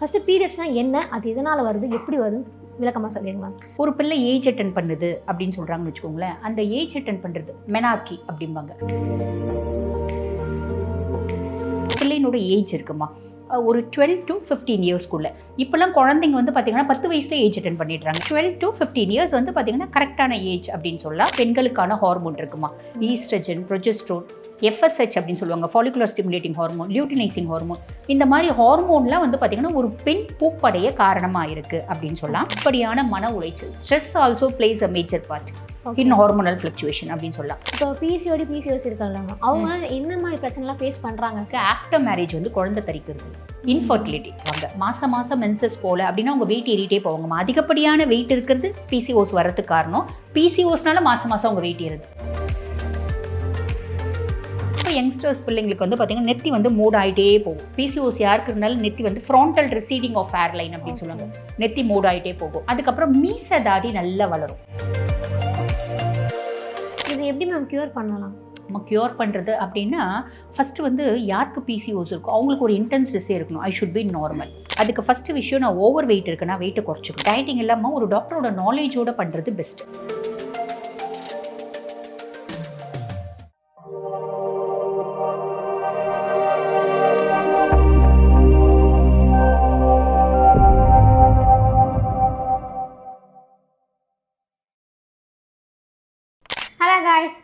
First பீரியட்ஸ்னால் என்ன? அது எதனால் வருது? எப்படி வருது? விளக்கமாக சொல்லிடுங்க ஒரு பிள்ளை ஏஜ் அட்டன் பண்ணுது அப்படின்னு சொல்கிறாங்கன்னு வச்சுக்கோங்களேன் அந்த ஏஜ் அட்டன் பண்ணுறது மெனாக்கி அப்படிம்பாங்க. பிள்ளையினோட ஏஜ் இருக்குமா? ஒரு டுவெல் டு ஃபிஃப்டீன் இயர்ஸ்க்குள்ள இப்போல்லாம் குழந்தைங்க வந்து பார்த்தீங்கன்னா பத்து வயசுல ஏஜ் அட்டன் பண்ணிடுறாங்க. டுவெல் டு ஃபிஃப்டீன் இயர்ஸ் வந்து பார்த்தீங்கன்னா கரெக்டான ஏஜ் அப்படின்னு சொல்லலாம். பெண்களுக்கான ஹார்மோன் இருக்குமா? ஈஸ்ட்ரஜன் ப்ரொஜெஸ்ட்ரோன் எஃப்எஸ்ஹெச் அப்படின்னு சொல்லுவாங்க follicular stimulating hormone luteinising hormone இந்த மாதிரி ஹார்மோன்லாம் வந்து பார்த்தீங்கன்னா ஒரு பெண் பூப்படைய காரணமாக இருக்குது அப்படின்னு சொல்லலாம். இப்படியான மன உளைச்சல் stress also plays a major part in hormonal fluctuation அப்படின்னு சொல்லலாம். இப்போ பிசிஓடி பிசிஓஸ் இருக்காங்க அவங்க என்ன மாதிரி பிரச்சனைலாம் ஃபேஸ் பண்ணுறாங்க ஆஃப்டர் மேரேஜ் வந்து குழந்தை தரிக்கிறது இன்ஃபர்டிலிட்டி வாங்க மாதம் மாதம் மென்சஸ் போல அப்படின்னா அவங்க வெயிட் ஏறிட்டே போவாங்கம்மா அதிகப்படியான வெயிட் இருக்கிறது பிசிஓஸ் வரதுக்கு காரணம். பிசிஓஸ்னால மாதம் மாதம் அவங்க வெயிட் ஏறுது. யங்ஸ்டர்ஸ் பிள்ளைங்களுக்கு வந்து பார்த்தீங்கன்னா நெத்தி வந்து மூட் ஆகிட்டே போகும் பிசிஓஸ் யாருக்கு இருந்தாலும் நெத்தி வந்து frontal receding of hairline அப்படின்னு சொல்லுவாங்க. நெத்தி மூட் ஆகிட்டே போகும். அதுக்கப்புறம் மீச தாடி நல்லா வளரும். இது எப்படி மேம் க்யூர் பண்ணலாம்? நம்ம க்யூர் பண்ணுறது அப்படின்னா ஃபஸ்ட்டு வந்து யாருக்கு பிசிஓஸ் இருக்கோ அவங்களுக்கு ஒரு இன்டென்சிட்டி இருக்கணும். ஐ ஷுட் பி நார்மல் அதுக்கு ஃபஸ்ட்டு விஷயம் நான் ஓவர் வெயிட் இருக்குன்னா வெயிட்டை குறைச்சிக்கணும். டயட்டிங் இல்லாமல் ஒரு டாக்டரோட நாலேஜோட பண்ணுறது பெஸ்ட்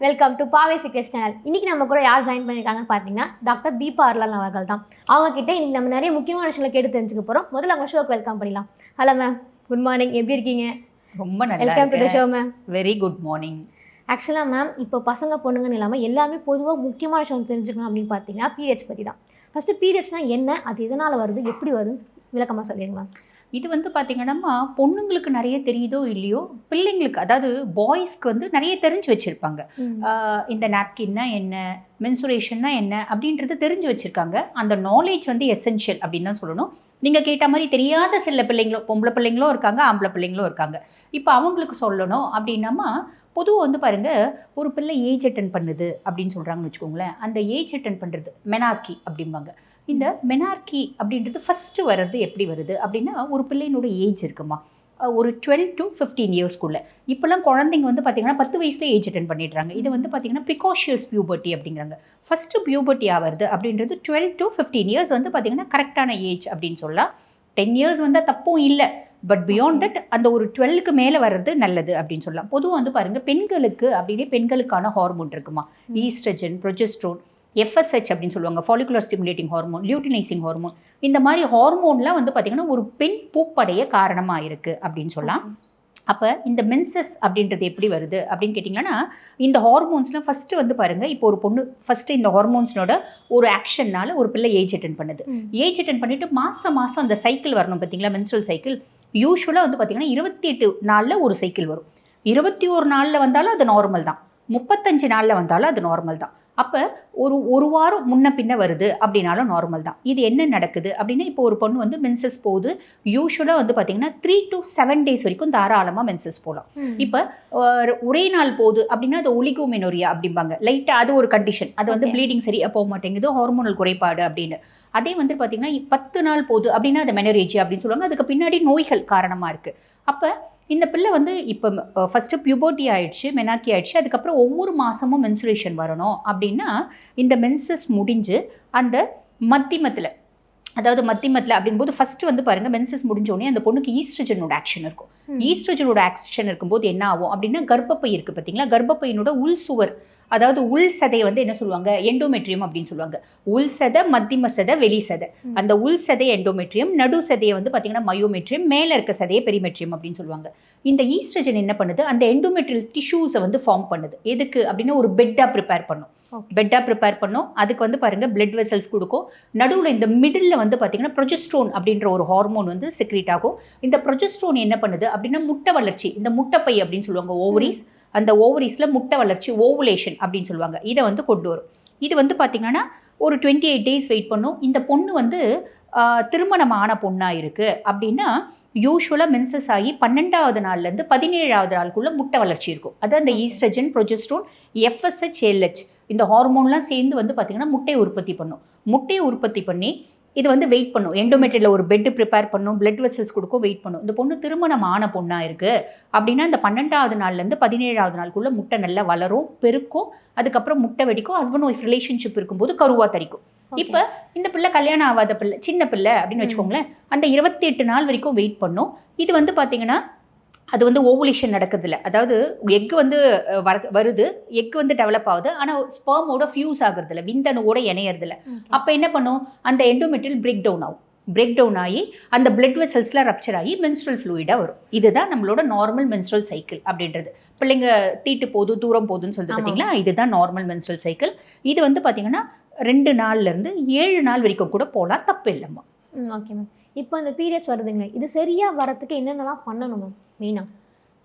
வெல்கம் டு பாவே சிக்கஸ் சேனல் இன்னைக்கு நம்ம கூட யார் ஜாயின் பண்ணியிருக்காங்கன்னு பார்த்தீங்கன்னா டாக்டர் தீபா அருளான் அவர்கள் தான். அவங்க கிட்ட இன்னைக்கு நம்ம நிறைய முக்கியமான விஷயங்களை கேட்டு தெரிஞ்சுக்க போகிறோம் முதல்ல அவங்க ஷோக்கு வெல்கம் பண்ணிடலாம். ஹலோ மேம் குட் மார்னிங் எப்படி இருக்கீங்க? ரொம்ப நல்லா welcome to the show ma'am very good morning ஆக்சுவலாக மேம் இப்போ பசங்க பொண்ணுங்கன்னு இல்லாமல் எல்லாமே பொதுவாக முக்கியமான விஷயம் தெரிஞ்சுக்கணும் அப்படின்னு பார்த்தீங்கன்னா பீரியட்ஸ் பற்றி தான் ஃபஸ்ட்டு பீரியட்ஸ்னால் என்ன? அது எதனால் வருது? எப்படி வருது விளக்கமாக சொல்லிடுங்க மேம் இது வந்து பார்த்தீங்கன்னா பொண்ணுங்களுக்கு நிறைய தெரியுதோ இல்லையோ பிள்ளைங்களுக்கு அதாவது பாய்ஸ்க்கு வந்து நிறைய தெரிஞ்சு வச்சுருப்பாங்க. இந்த நாப்கின்னா என்ன மென்சுரேஷன்னா என்ன அப்படின்றது தெரிஞ்சு வச்சுருக்காங்க. அந்த நாலேஜ் வந்து எசென்ஷியல் அப்படின்னு தான் சொல்லணும். நீங்கள் கேட்ட மாதிரி தெரியாத சில பிள்ளைங்களும் பொம்பளை பிள்ளைங்களும் இருக்காங்க ஆம்பளை பிள்ளைங்களும் இருக்காங்க. இப்போ அவங்களுக்கு சொல்லணும் அப்படின்னமா பொதுவாக வந்து பாருங்க ஒரு பிள்ளை ஏஜ் அட்டன் பண்ணுது அப்படின்னு சொல்கிறாங்கன்னு வச்சுக்கோங்களேன். அந்த ஏஜ் அட்டன் பண்ணுறது மெனாக்கி அப்படிம்பாங்க. இந்த மெனார்கி அப்படின்றது ஃபஸ்ட்டு வர்றது எப்படி வருது அப்படின்னா ஒரு பிள்ளையினோட ஏஜ் இருக்குமா? ஒரு டுவெல் டு ஃபிஃப்டீன் இயர்ஸ்க்குள்ள இப்போல்லாம் குழந்தைங்க வந்து பார்த்தீங்கன்னா பத்து வயசுல ஏஜ் அட்டன் பண்ணிடுறாங்க. இது வந்து பார்த்தீங்கன்னா ப்ரிகாஷியஸ் பியூபர்ட்டி அப்படிங்கிறாங்க. ஃபஸ்ட்டு பியூபர்ட்டி ஆகிறது அப்படின்றது டுவெல் டு ஃபிஃப்டீன் இயர்ஸ் வந்து பார்த்தீங்கன்னா கரெக்டான ஏஜ் அப்படின்னு சொல்லலாம். டென் இயர்ஸ் வந்தால் தப்பும் இல்லை. பட் பியாண்ட் தட் அந்த ஒரு டுவெல்க்கு மேலே வர்றது நல்லது அப்படின்னு சொல்லலாம். பொதுவாக வந்து பாருங்கள் பெண்களுக்கு அப்படின்னே பெண்களுக்கான ஹார்மோன் இருக்குமா? ஈஸ்ட்ரஜன் ப்ரொஜெஸ்ட்ரோன் எஃப்எஸ்ஹெச் அப்படின்னு சொல்லுவாங்க follicular stimulating hormone luteinizing hormone இந்த மாதிரி ஹார்மோன்லாம் வந்து பார்த்திங்கன்னா ஒரு பெண் பூப்படைய காரணமாக இருக்குது அப்படின்னு சொல்லலாம். அப்போ இந்த மென்சஸ் அப்படின்றது எப்படி வருது அப்படின்னு கேட்டிங்கன்னா இந்த ஹார்மோன்ஸ்லாம் ஃபஸ்ட்டு வந்து பாருங்கள் இப்போ ஒரு பொண்ணு ஃபஸ்ட்டு இந்த ஹார்மோன்ஸ்னோட ஒரு ஆக்ஷன்னால ஒரு பிள்ளை ஏஜ் அட்டன் பண்ணுது. ஏஜ் அட்டன் பண்ணிட்டு மாதம் மாதம் அந்த சைக்கிள் வரணும் பார்த்தீங்களா மென்சுரல் சைக்கிள் யூஸ்வலாக வந்து பார்த்திங்கன்னா இருபத்தி எட்டு நாளில் ஒரு சைக்கிள் வரும். இருபத்தி ஒரு நாளில் வந்தாலும் அது நார்மல் தான். முப்பத்தஞ்சு நாளில் வந்தாலும் அது நார்மல் தான். அப்போ ஒரு ஒரு வாரம் முன்ன பின்ன வருது அப்படின்னாலும் நார்மல் தான். இது என்ன நடக்குது அப்படின்னா இப்போ ஒரு பொண்ணு வந்து மென்சஸ் போகுது யூஸ்வலாக வந்து பார்த்திங்கன்னா த்ரீ டு செவன் டேஸ் வரைக்கும் தாராளமாக மென்சஸ் போகலாம் இப்போ ஒரே நாள் போகுது அப்படின்னா அது ஒலிகோமெனோரியா அப்படிம்பாங்க. லைட்டாக அது ஒரு கண்டிஷன் அது வந்து. ப்ளீடிங் சரியாக போக மாட்டேங்குது ஹார்மோனல் குறைபாடு அப்படின்னு. அதே வந்து பார்த்தீங்கன்னா பத்து நாள் போகுது அப்படின்னா அது மெனரேஜி அப்படின்னு சொல்லுவாங்க. அதுக்கு பின்னாடி நோய்கள் காரணமாக இருக்குது அப்போ இந்த பிள்ளை வந்து இப்போ ஃபஸ்ட்டு பியூபர்ட்டி ஆயிடுச்சு மெனாக்கி ஆயிடுச்சு அதுக்கப்புறம் ஒவ்வொரு மாதமும் மென்சுரேஷன் வரணும். அப்படின்னா இந்த மென்சஸ் முடிஞ்சு அந்த மத்திமத்தில் அதாவது மத்திமத்தில் அப்படிங்கும்போது ஃபஸ்ட்டு வந்து பாருங்கள் மென்சஸ் முடிஞ்ச உடனே அந்த பொண்ணுக்கு ஈஸ்ட்ரஜனோட ஆக்ஷன் இருக்கும். ஈஸ்ட்ரோஜனோட ஆக்ஷன் இருக்கும்போது என்ன ஆகும் அப்படின்னா கர்ப்பப்பை இருக்குது பார்த்தீங்களா கர்ப்பப்பையினோட உள் சுவர் அதாவது உள் சதையை வந்து என்ன சொல்லுவாங்க? எண்டோமெட்ரியம் அப்படின்னு சொல்லுவாங்க. உள் சதை மத்திம சதை வெளி சதை. அந்த உள் சதை எண்டோமெட்ரியம் நடு சதையை வந்து பார்த்தீங்கன்னா மயோமெட்ரியம் மேலே இருக்க சதையை பெரிமெட்ரியம் அப்படின்னு சொல்லுவாங்க. இந்த ஈஸ்ட்ரஜன் என்ன பண்ணுது? அந்த எண்டோமெட்ரியல் டிஷ்யூஸை வந்து ஃபார்ம் பண்ணுது. எதுக்கு? அப்படின்னா ஒரு பெட்டாக ப்ரிப்பேர் பண்ணும். பெட்டாக ப்ரிப்பேர் பண்ணும். அதுக்கு வந்து பாருங்க பிளட் வெசல்ஸ் கொடுக்கும். நடுவில் இந்த மிடில் வந்து பார்த்தீங்கன்னா ப்ரொஜெஸ்ட்ரோன் அப்படின்ற ஒரு ஹார்மோன் வந்து செக்ரேட் ஆகும். இந்த ப்ரொஜெஸ்ட்ரோன் என்ன பண்ணுது? அப்படின்னா முட்டை வளர்ச்சி. இந்த முட்டைப்பை அப்படின்னு சொல்லுவாங்க ஓவரிஸ் அந்த ஓவரிஸில் முட்டை வளர்ச்சி ஓவுலேஷன் அப்படின்னு சொல்லுவாங்க. இதை வந்து கொண்டு வரும். இது வந்து பார்த்தீங்கன்னா ஒரு டுவெண்ட்டி எயிட் டேஸ் வெயிட் பண்ணும். இந்த பொண்ணு வந்து திருமணமான பொண்ணாக இருக்குது அப்படின்னா யூஸ்வலாக மென்சஸ் ஆகி பன்னெண்டாவது நாள்லேருந்து பதினேழாவது நாளுக்குள்ள முட்டை வளர்ச்சி இருக்கும். அது அந்த. ஈஸ்ட்ரஜன் ப்ரொஜெஸ்ட்ரோன் எஃப்எஸ்ஹெச் எல்ஹெச் இந்த ஹார்மோன்லாம் சேர்ந்து வந்து பார்த்திங்கன்னா முட்டையை உற்பத்தி பண்ணும். முட்டையை உற்பத்தி பண்ணி இது வந்து வெயிட் பண்ணும். எண்டோமெட்ரியில் ஒரு பெட் ப்ரிப்பேர் பண்ணும் பிளட் வெசல்ஸ் கொடுக்கும் வெயிட் பண்ணும். இந்த பொண்ணு திருமணம் ஆன பொண்ணாக இருக்குது அப்படின்னா இந்த பன்னெண்டாவது நாள்லேருந்து பதினேழாவது நாளுக்குள்ள முட்டை நல்லா வளரும் பெருக்கும். அதுக்கப்புறம் முட்டை வெடிக்கும். ஹஸ்பண்ட் ஒய்ஃப் ரிலேஷன்ஷிப் இருக்கும்போது கருவா தரிக்கும். இப்ப இந்த பிள்ளை கல்யாணம் ஆகாத பிள்ளை சின்ன பிள்ளை அப்படின்னு. வச்சுக்கோங்களேன். அந்த இருபத்தி எட்டு நாள் வரைக்கும் வெயிட் பண்ணும். இது வந்து பாத்தீங்கன்னா அது வந்து ஓவுலேஷன் நடக்குதுல்ல அதாவது எக் வந்து வர- வருது எக் வந்து டெவலப் ஆகுது ஆனால் ஸ்பெர்மோட ஃபியூஸ் ஆகுறதில்ல விந்தணுவோட இணையறதில்ல. அப்போ என்ன பண்ணும்? அந்த எண்டோமெட்ரியல் பிரேக் டவுன் ஆகும். பிரேக் டவுன் ஆகி அந்த பிளட் வெசல்ஸ்லாம் ரப்சர் ஆகி menstrual fluid-ஆ வரும். இதுதான் நம்மளோட நார்மல் menstrual சைக்கிள் அப்படின்றது. பிள்ளைங்க தீட்டு போகுது தூரம் போகுதுன்னு சொல்லிட்டு ஆமா. பார்த்தீங்களா இதுதான் நார்மல் menstrual சைக்கிள் இது வந்து பார்த்தீங்கன்னா ரெண்டு நாள்ல இருந்து ஏழு நாள் வரைக்கும் கூட போகலாம் தப்பு இல்லைம்மா ஓகே மேம் இப்போ அந்த பீரியட்ஸ் வருதுங்க. இது சரியா வரதுக்கு என்னென்னலாம் பண்ணணும் மேம் மெயினாக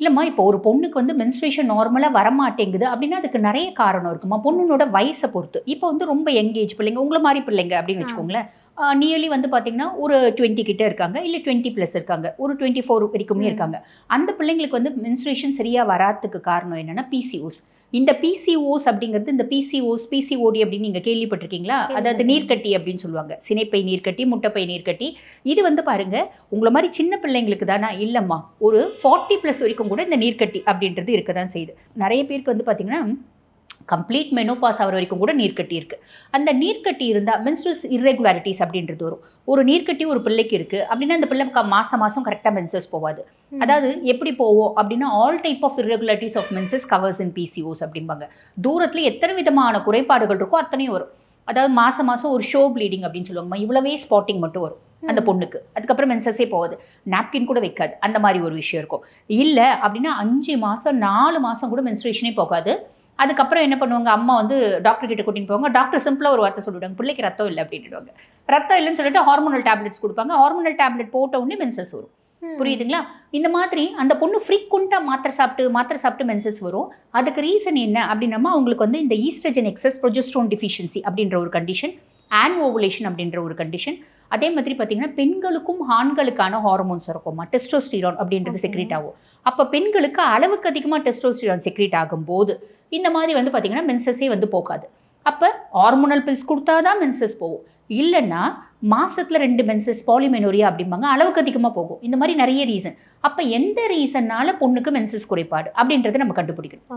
இல்லைம்மா இப்போ ஒரு பொண்ணுக்கு வந்து மென்ஸ்ட்ரேஷன் நார்மலாக வரமாட்டேங்குது அப்படின்னா அதுக்கு நிறைய காரணம் இருக்குமா? பொண்ணுனோட வயசை பொறுத்து. இப்போ வந்து ரொம்ப யங்கேஜ் பிள்ளைங்க உங்களை மாதிரி பிள்ளைங்க அப்படின்னு. வச்சுக்கோங்களேன். நியர்லி வந்து பார்த்தீங்கன்னா ஒரு டுவெண்ட்டி கிட்ட இருக்காங்க இல்லை டுவெண்ட்டி ப்ளஸ் இருக்காங்க. ஒரு டுவெண்ட்டி ஃபோர் வரைக்குமே. இருக்காங்க. அந்த பிள்ளைங்களுக்கு வந்து மென்ஸ்ட்ரேஷன் சரியாக வராதுக்கு காரணம் என்னன்னா பிசிஓஸ் இந்த பிசிஓஸ் அப்படிங்கிறது இந்த பிசிஓஸ் பிசிஓடி அப்படின்னு நீங்கள் கேள்விப்பட்டிருக்கீங்களா? அதாவது. நீர்க்கட்டி அப்படின்னு சொல்லுவாங்க. சினைப்பை நீர்க்கட்டி முட்டைப்பை நீர்க்கட்டி. இது வந்து பாருங்க உங்களை மாதிரி சின்ன பிள்ளைங்களுக்கு தானே? இல்லைம்மா. ஒரு ஃபார்ட்டி ப்ளஸ் வரைக்கும் கூட இந்த நீர்க்கட்டி அப்படின்றது இருக்க தான் செய்யுது. நிறைய பேருக்கு வந்து பார்த்தீங்கன்னா கம்ப்ளீட் மெனோபாஸ் ஆகிற வரைக்கும் கூட நீர்க்கட்டி இருக்குது அந்த நீர்க்கட்டி இருந்தால் மென்ஸ்ட்ரஸ் irregularities அப்படின்றது வரும். ஒரு நீர்க்கட்டி ஒரு பிள்ளைக்கு இருக்குது அப்படின்னா அந்த பிள்ளை மாசம் மாதம் கரெக்டாக மென்சஸ் போகாது அதாவது எப்படி போவோம் அப்படின்னா all type of irregularities of menses covers in PCOS அப்படிம்பாங்க. தூரத்தில் எத்தனை விதமான குறைபாடுகள் இருக்கோ அத்தனையும் வரும். அதாவது மாசம் மாதம் ஒரு ஷோ ப்ளீடிங் அப்படின்னு சொல்லுவாங்கம்மா இவ்வளவே ஸ்பாட்டிங் மட்டும் வரும் அந்த பொண்ணுக்கு. அதுக்கப்புறம் மென்சஸே போகுது. நாப்கின் கூட வைக்காது. அந்த மாதிரி ஒரு விஷயம் இருக்கும். இல்லை அப்படின்னா அஞ்சு மாதம் நாலு மாதம் கூட மென்ஸ்ட்ரேஷனே போகாது. அதுக்கப்புறம் என்ன பண்ணுவாங்க? அம்மா வந்து டாக்டர் கிட்ட கூட்டின்னு போவாங்க. டாக்டர் சிம்பிளாக ஒரு வார்த்தை சொல்லிவிடுவாங்க பிள்ளைக்கு ரத்தம் இல்லை அப்படின்னுடுவாங்க. ரத்தம் இல்லைன்னு சொல்லிட்டு ஹார்மோனல் டேப்லெட்ஸ் கொடுப்பாங்க. ஹார்மோனல் டேப்லெட் போட்ட உடனே மென்சஸ் வரும். புரியுதுங்களா? இந்த மாதிரி அந்த பொண்ணு ஃப்ரீக்வெண்ட்டாக மாத்திரை சாப்பிட்டு மாத்திரை சாப்பிட்டு மென்சஸ் வரும். அதுக்கு ரீசன் என்ன அப்படின்னம்மா அவங்களுக்கு வந்து இந்த ஈஸ்ட்ரஜன் எக்ஸஸ் ப்ரொஜெஸ்ட்ரோன் டிஃபிஷியன்சி அப்படின்ற ஒரு கண்டிஷன் ஆன் ஓவுலேஷன் அப்படின்ற ஒரு கண்டிஷன் அதே மாதிரி பார்த்தீங்கன்னா பெண்களுக்கும் ஆண்களுக்கான ஹார்மோன்ஸ் இருக்கும்மா. டெஸ்டோஸ்டிரான் அப்படின்றது. செக்ரேட் ஆகும். அப்போ பெண்களுக்கு அளவுக்கு அதிகமாக டெஸ்டோஸ்டிரான் செக்ரேட் ஆகும்போது இந்த மாதிரி வந்து பார்த்தீங்கன்னா மென்சஸே வந்து போகாது. அப்போ ஹார்மோனல் பில்ஸ் கொடுத்தா தான் மென்சஸ் போகும். இல்லைன்னா மாசத்துல ரெண்டு மென்சஸ் பாலிமெனோரியா அப்படிம்பாங்க அளவுக்கு அதிகமாக போகும். இந்த மாதிரி நிறைய ரீசன் அப்போ எந்த ரீசன்னால பொண்ணுக்கு மென்சஸ் குறைபாடு அப்படின்றத நம்ம கண்டுபிடிக்கணும்.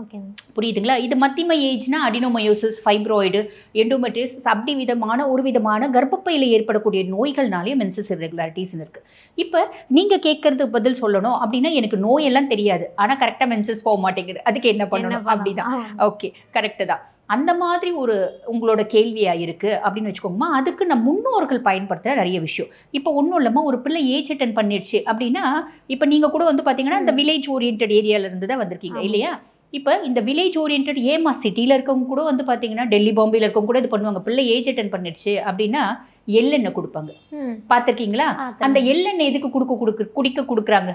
புரியுதுங்களா? இது மத்தியம ஏஜ்னா அடினோமயோசிஸ் ஃபைப்ராய்டு எண்டோமெட்ரிஸ் அப்படி விதமான ஒரு விதமான கர்ப்பப்பையில் ஏற்படக்கூடிய நோய்கள்னாலே மென்சஸ் irregularities இருக்கு. இப்போ நீங்கள் கேட்கறது பதில் சொல்லணும் அப்படின்னா எனக்கு நோயெல்லாம் தெரியாது. ஆனால் கரெக்டாக மென்சஸ் போக மாட்டேங்குது. அதுக்கு என்ன பண்ணணும்? அப்படிதான். ஓகே கரெக்டு தான். அந்த மாதிரி ஒரு உங்களோட கேள்வியா இருக்கு அப்படின்னு வச்சுக்கோங்கம்மா அதுக்கு நம்ம முன்னோர்கள் பயன்படுத்துகிற நிறைய விஷயம். இப்போ ஒன்றும் இல்லாமல் ஒரு பிள்ளை ஏஜ் அட்டன் பண்ணிடுச்சு அப்படின்னா இப்போ நீங்கள் கூட வந்து பார்த்தீங்கன்னா இந்த வில்லேஜ் ஓரியன்ட் ஏரியால இருந்து தான் வந்திருக்கீங்க. இல்லையா? இப்போ இந்த வில்லேஜ் ஓரியன்ட் ஏமா சிட்டியில் இருக்கவங்க கூட வந்து பார்த்தீங்கன்னா டெல்லி பாம்பேல இருக்கவங்க கூட இது பண்ணுவாங்க. பிள்ளை ஏஜ் அட்டன் பண்ணிடுச்சு அப்படின்னா எள்ளெண்ணெய் கொடுப்பாங்க. பார்த்துருக்கீங்களா அந்த எள்ளெண்ணெய் எதுக்கு கொடுக்க கொடுக்க குடிக்க கொடுக்குறாங்க?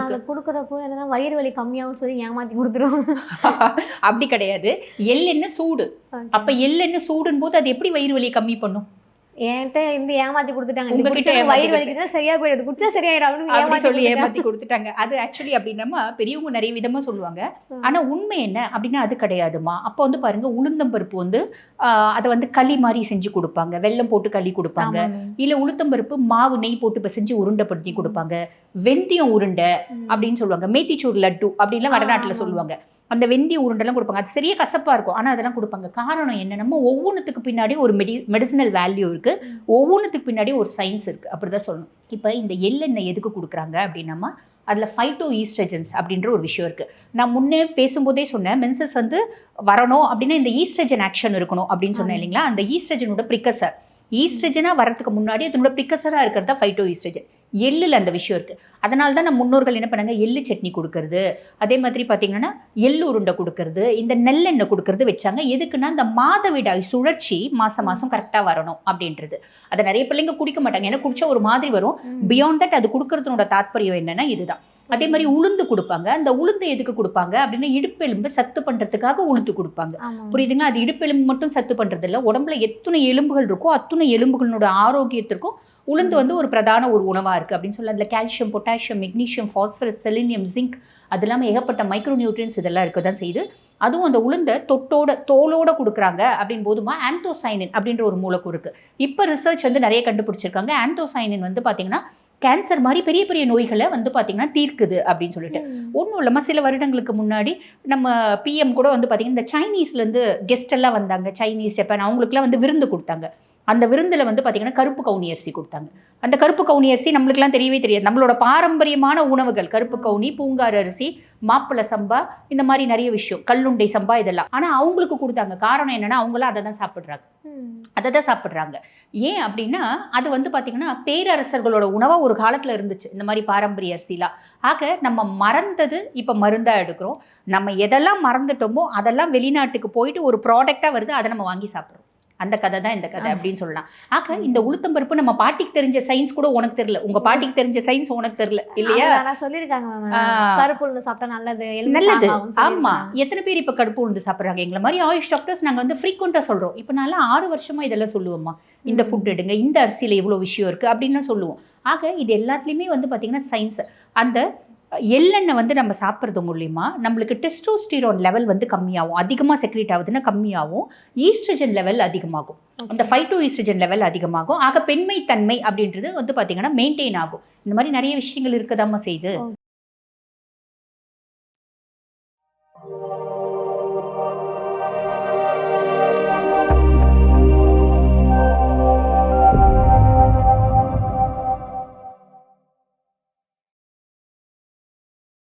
அதை கொடுக்குறப்போ என்னன்னா வயிறு வலி கம்மியாகும் சொல்லி ஏமாத்தி கொடுத்துருவாங்க அப்படி கிடையாது. எள்ளெண்ணெய் சூடு. அப்ப எள்ளெண்ணெய் சூடுன் போது அது எப்படி வயிறு வலியை கம்மி பண்ணும்? என்கிட்ட இந்த ஏமாத்தி கொடுத்துட்டாங்க. உங்ககிட்ட வயிறு வலிக்குதுன்னா சரியா போயிடுது. குடிச்சா சரியாயிடும் அப்படின்னு சொல்லி. ஏமாத்தி கொடுத்துட்டாங்க. அது ஆக்சுவலி அப்படின்னா பெரியவங்க நிறைய விதமா சொல்லுவாங்க. ஆனா உண்மை என்ன அப்படின்னா அது கிடையாதுமா அப்போ வந்து பாருங்க உளுந்தம்பருப்பு வந்து ஆஹ், அதை வந்து களி மாதிரி செஞ்சு கொடுப்பாங்க. வெல்லம் போட்டு களி கொடுப்பாங்க. இல்ல உளுத்தம்பருப்பு மாவு நெய் போட்டு பிசைஞ்சு உருண்டைப்படுத்தி கொடுப்பாங்க. வெந்தயம் உருண்டை. அப்படின்னு சொல்லுவாங்க. மேத்திச்சோறு லட்டு அப்படின்லாம் வடநாட்டுல. சொல்லுவாங்க. அந்த வெந்தய உருண்டெல்லாம் கொடுப்பாங்க. அது சரியா கசப்பா இருக்கும். ஆனா அதெல்லாம் கொடுப்பாங்க. காரணம் என்னன்னா ஒவ்வொன்றுத்துக்கு பின்னாடி ஒரு மெடி மெடிசினல் வேல்யூ இருக்கு. ம். ஒவ்வொன்றுத்துக்கு பின்னாடி ஒரு சயின்ஸ் இருக்கு. அப்படிதான் சொல்லணும். இப்போ இந்த எள்ளெண்ணெய் எதுக்கு கொடுக்குறாங்க அப்படின்னம்மா அதில் ஃபைட்டோ ஈஸ்ட்ரஜன்ஸ் அப்படின்ற ஒரு விஷயம் இருக்குது நான் முன்னே பேசும்போதே சொன்னேன் மென்சஸ் வந்து வரணும் அப்படின்னா இந்த ஈஸ்ட்ரஜன் ஆக்ஷன் இருக்கணும் அப்படின்னு சொன்னேன். இல்லைங்களா? அந்த ஈஸ்ட்ரஜனோட ப்ரிக்கசர் ஈஸ்ட்ரஜனாக வரதுக்கு முன்னாடி அதனோட ப்ரிக்கசராக இருக்கிறது ஃபைட்டோ ஈஸ்ட்ரஜன் எள்ளில் அந்த விஷயம் இருக்குது அதனால தான் நம்ம முன்னோர்கள் என்ன பண்ணாங்க? எள்ளு சட்னி கொடுக்கறது. அதே மாதிரி பார்த்தீங்கன்னா எள்ளு உருண்டை கொடுக்கறது. இந்த நெல்லெண்ணெய் கொடுக்கறது வச்சாங்க. எதுக்குன்னா இந்த மாதவிடாய் சுழற்சி மாதம் மாதம் கரெக்டாக வரணும் அப்படின்றது. அதை நிறைய பிள்ளைங்க குடிக்க மாட்டாங்க. ஏன்னா குடிச்சா ஒரு மாதிரி வரும். பியாண்ட் தட் அது கொடுக்கறதுனோட தாத்பரியம் என்னன்னா இதுதான். அதே மாதிரி உளுந்து கொடுப்பாங்க. அந்த உளுந்து எதுக்கு கொடுப்பாங்க அப்படின்னா இடுப்பெலும்பு சத்து பண்றதுக்காக உளுந்து கொடுப்பாங்க. ஆமா. புரியுதுங்களா? அது இடுப்பெலும்பு மட்டும் சத்து பண்றது இல்ல உடம்புல எத்தனை எலும்புகள் இருக்கோ அத்தனை எலும்புகளோட ஆரோக்கியத்திற்கும் உளுந்து வந்து ஒரு பிரதான ஒரு உணவா இருக்கு அப்படின்னு சொல்லி அதுல calcium potassium magnesium phosphorus selenium zinc அது இல்லாமல் ஏகப்பட்ட மைக்ரோ நியூட்ரியன்ஸ் இதெல்லாம் இருக்க தான் செய்யுது. அதுவும் அந்த உளுந்த தொட்டோட தோலோட கொடுக்குறாங்க அப்படின்னு போதுமா? ஆந்தோசைனின் அப்படின்ற ஒரு மூலக்கூறு இருக்கு. இப்போ ரிசர்ச் வந்து நிறைய கண்டுபிடிச்சிருக்காங்க. ஆந்தோசைனின் வந்து பார்த்தீங்கன்னா கேன்சர் மாதிரி பெரிய பெரிய நோய்களை வந்து பார்த்தீங்கன்னா தீர்க்குது அப்படின்னு சொல்லிட்டு. ஒன்றும் இல்லாமல் சில வருடங்களுக்கு முன்னாடி நம்ம பிஎம் கூட வந்து பார்த்தீங்கன்னா இந்த சைனீஸ்லேருந்து கெஸ்ட் எல்லாம் வந்தாங்க. சைனீஸ் ஜப்பான் அவங்களுக்குலாம் வந்து விருந்து கொடுத்தாங்க. அந்த விருந்தில் வந்து பார்த்தீங்கன்னா கருப்பு கவுனி அரிசி கொடுத்தாங்க. அந்த கருப்பு கவுனி அரிசி நம்மளுக்குலாம் தெரியவே தெரியாது. நம்மளோட பாரம்பரியமான உணவுகள் கருப்பு கவுனி பூங்கார் அரிசி மாப்பிள சம்பா இந்த மாதிரி நிறைய விஷயம். கல்லுண்டை சம்பா இதெல்லாம். ஆனால் அவங்களுக்கு கொடுத்தாங்க. காரணம் என்னன்னா அவங்களாம் அதை தான் சாப்பிட்றாங்க. அதை தான் சாப்பிட்றாங்க. ஏன் அப்படின்னா அது வந்து பார்த்திங்கன்னா பேரரசர்களோட உணவாக ஒரு காலத்தில் இருந்துச்சு. இந்த மாதிரி பாரம்பரிய அரிசிலாம். ஆக நம்ம மறந்தது இப்போ மருந்தாக எடுக்கிறோம். நம்ம எதெல்லாம் மறந்துட்டோமோ அதெல்லாம் வெளிநாட்டுக்கு போயிட்டு ஒரு ப்ராடக்டாக வருது அதை நம்ம வாங்கி சாப்பிட்றோம். அந்த கதை தான் இந்த கதை அப்படின்னு சொல்லலாம். ஆக இந்த உளுத்தம்பருப்பு நம்ம பாட்டிக்கு தெரிஞ்ச சயின்ஸ் கூட உனக்கு தெரியல. உங்க பாட்டிக்கு தெரிஞ்ச சயின்ஸ் உனக்கு தெரியல. இல்லையா? சொல்லியிருக்காங்க. கருப்பு உளுந்து சாப்பிட்டா நல்லது நல்லது. ஆமா. எத்தனை பேர் இப்ப கடுப்பு உளுந்து சாப்பிடுறாங்க? எங்களை மாதிரி ஆயுஷ் டாக்டர்ஸ் நாங்க வந்து ஃப்ரீக்வெண்டா சொல்றோம். இப்ப நான்லாம் ஆறு வருஷமா இதெல்லாம் சொல்லுவோம்மா. இந்த. ஃபுட் எடுங்க இந்த அரிசியில இவ்வளவு விஷயம் இருக்கு அப்படின்னு சொல்லுவோம். ஆக இது எல்லாத்துலயுமே வந்து பாத்தீங்கன்னா சயின்ஸ் அந்த எள்ளெண்ணெய் வந்து நம்ம சாப்பிட்றது மூலியமா நம்மளுக்கு டெஸ்டோஸ்டிரோன் லெவல் வந்து கம்மியாகும். அதிகமாக செக்ரேட் ஆகுதுன்னா கம்மியாகும். ஈஸ்ட்ரஜன் லெவல் அதிகமாகும். அந்த ஃபைட்டோ ஈஸ்ட்ரஜன் லெவல் அதிகமாகும். ஆக பெண்மை தன்மை அப்படின்றது வந்து பார்த்தீங்கன்னா மெயின்டைன் ஆகும். இந்த மாதிரி நிறைய விஷயங்கள் இருக்கதாம்மா செய்யுது.